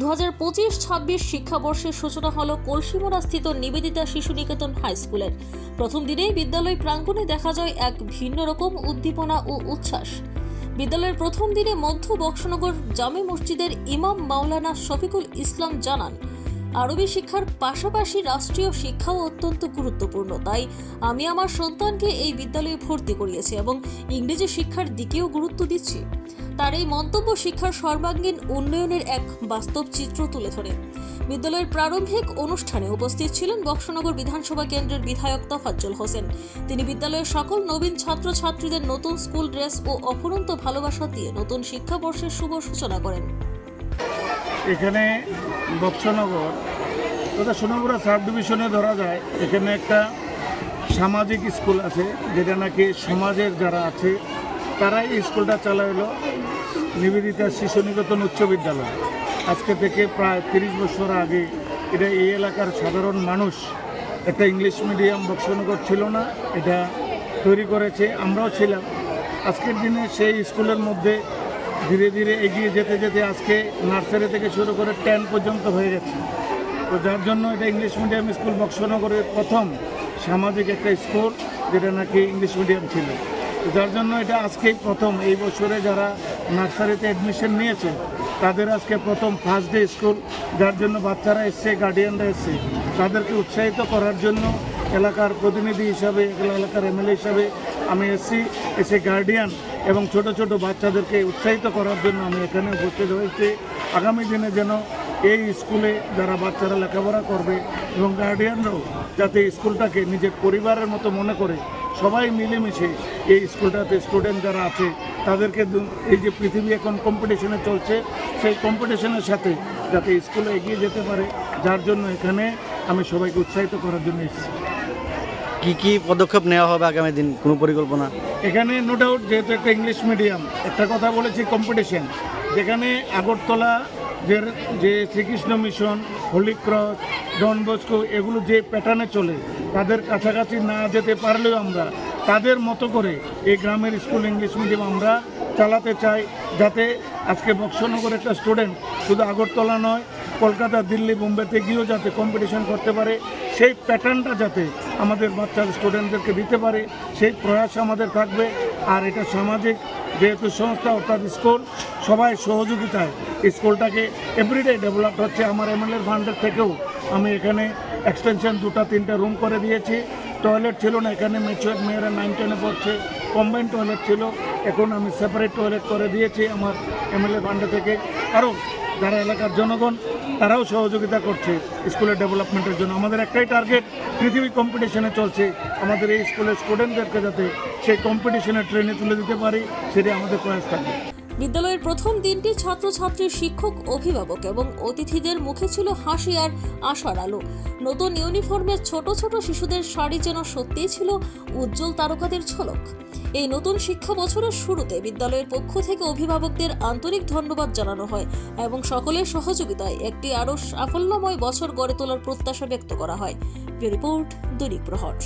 দু হাজার পঁচিশ, ছাব্বিশ শিক্ষাবর্ষের সূচনা হল কলসিমোড়া স্থিত নিবেদিতা শিশু নিকেতন হাই স্কুলের। প্রথম দিনেই বিদ্যালয় প্রাঙ্গণে দেখা যায় এক ভিন্ন রকম উদ্দীপনা ও উচ্ছ্বাস। বিদ্যালয়ের প্রথম দিনে মধ্য বক্সনগর জামে মসজিদের ইমাম মাওলানা শফিকুল ইসলাম জানান, আরবি শিক্ষার পাশাপাশি রাষ্ট্রীয় শিক্ষাও অত্যন্ত গুরুত্বপূর্ণ, তাই আমি আমার সন্তানকে এই বিদ্যালয়ে ভর্তি করিয়েছি এবং ইংরেজি শিক্ষার দিকেও গুরুত্ব দিচ্ছি। তার এই মন্তব্য শিক্ষার সর্বাঙ্গীন উন্নয়নের এক বাস্তব চিত্র তুলে ধরে। বিদ্যালয়ের প্রারম্ভিক অনুষ্ঠানে উপস্থিত ছিলেন বক্সনগর বিধানসভা কেন্দ্রের বিধায়ক তফাজ্জল হোসেন। তিনি বিদ্যালয়ের সকল নবীন ছাত্রছাত্রীদের নতুন স্কুল ড্রেস ও অফুরন্ত ভালোবাসা দিয়ে নতুন শিক্ষাবর্ষের শুভ সূচনা করেন। এখানে বক্সনগর তথা সোনামুড়া সাব ডিভিশনে ধরা যায়, এখানে একটা সামাজিক স্কুল আছে, যেটা নাকি সমাজের যারা আছে, তারাই এই স্কুলটা চালাইলো। নিবেদিতা শিশু নিকেতন উচ্চ বিদ্যালয়। আজকে থেকে প্রায় তিরিশ বছর আগে এটা এই এলাকার সাধারণ মানুষ একটা ইংলিশ মিডিয়াম বক্সনগর ছিল না, এটা তৈরি করেছে, আমরাও ছিলাম। আজকের দিনে সেই স্কুলের মধ্যে ধীরে ধীরে এগিয়ে যেতে যেতে আজকে নার্সারি থেকে শুরু করে টেন পর্যন্ত হয়ে গেছে। তো যার জন্য এটা ইংলিশ মিডিয়াম স্কুল বক্সনগরের প্রথম সামাজিক একটা স্কুল, যেটা নাকি ইংলিশ মিডিয়াম ছিল। যার জন্য এটা আজকেই প্রথম। এই বছরে যারা নার্সারিতে অ্যাডমিশন নিয়েছে। তাদের আজকে প্রথম ফার্স্ট ডে স্কুল যার জন্য বাচ্চারা এসছে গার্ডিয়ানরা এসছে। তাদেরকে উৎসাহিত করার জন্য এলাকার প্রতিনিধি হিসাবে এলাকার এমএলএ হিসাবে আমি এসছি। এসে গার্ডিয়ান এবং ছোট ছোট বাচ্চাদেরকে উৎসাহিত করার জন্য আমি এখানে উপস্থিত হয়েছি। আগামী দিনে যেন এই স্কুলে যারা বাচ্চারা লেখাপড়া করবে এবং গার্ডিয়ানরাও যাতে স্কুলটাকে নিজের পরিবারের মতো মনে করে সবাই মিলেমিশে এই স্কুলটাতে স্টুডেন্ট যারা আছে তাদেরকে এই যে পৃথিবী এখন কম্পিটিশনে চলছে সেই কম্পিটিশনের সাথে যাতে স্কুলে এগিয়ে যেতে পারে যার জন্য এখানে আমি সবাইকে উৎসাহিত করার জন্য এসেছি। কি কি পদক্ষেপ নেওয়া হবে আগামী দিন? কোনো পরিকল্পনা? এখানে নো ডাউট যেহেতু একটা ইংলিশ মিডিয়াম একটা কথা বলেছি কম্পিটিশন যেখানে আগরতলা যে যে Srikrishna Mission Holy Cross Don Bosco এগুলো যে প্যাটার্নে চলে, তাদের কাছাকাছি না যেতে পারলেও আমরা, তাদের মতো করে এই গ্রামের স্কুল ইংলিশ মিডিয়াম আমরা চালাতে চাই, যাতে আজকে বক্সনগর একটা স্টুডেন্ট শুধু আগরতলা নয়, কলকাতা, দিল্লি, বোম্বেতে গিয়েও যাতে কম্পিটিশন করতে পারে, সেই প্যাটার্নটা যাতে আমাদের বাচ্চার স্টুডেন্টদেরকে দিতে পারে, সেই প্রয়াস আমাদের থাকবে। আর এটা সামাজিক, যেহেতু সংস্থা অর্থাৎ স্কুল সবাই সহযোগিতায় স্কুলটাকে এভরিডে ডেভেলপ হচ্ছে। আমার এমএলএর ফান্ডের থেকেও আমি এখানে এক্সটেনশন দুটা, তিনটা রুম করে দিয়েছি। টয়লেট ছিল না, এখানে মেচুয়ার মেয়েরা নাইন টেনে পড়ছে। কম্বাইন টয়লেট ছিল, এখন আমি সেপারেট টয়লেট করে দিয়েছি আমার এমএলএ ফান্ডে থেকে। আরও যারা এলাকার জনগণ, তারাও সহযোগিতা করছে স্কুলের ডেভেলপমেন্টের জন্য। আমাদের একটাই টার্গেট পৃথিবী কম্পিটিশনে চলছে। আমাদের এই স্কুলের স্টুডেন্টদেরকে যাতে সেই কম্পিটিশনে ট্রেনে তুলে দিতে পারি সেটি আমাদের প্রয়াস থাকবে। বিদ্যালয়ের প্রথম দিনটি ছাত্রছাত্রী শিক্ষক, অভিভাবক এবং অতিথিদের মুখে ছিল হাসি আর আশার আলো। নতুন ইউনিফর্মের ছোট ছোট শিশুদের শাড়ি যেন সত্যিই ছিল উজ্জ্বল তারকাদের ঝলক। এই নতুন শিক্ষা বছরের শুরুতে বিদ্যালয়ের পক্ষ থেকে অভিভাবকদের আন্তরিক ধন্যবাদ জানানো হয় এবং সকলের সহযোগিতায় একটি আরও সাফল্যময় বছর গড়ে তোলার প্রত্যাশা ব্যক্ত করা হয়। রিপোর্ট দৈনিক প্রহর।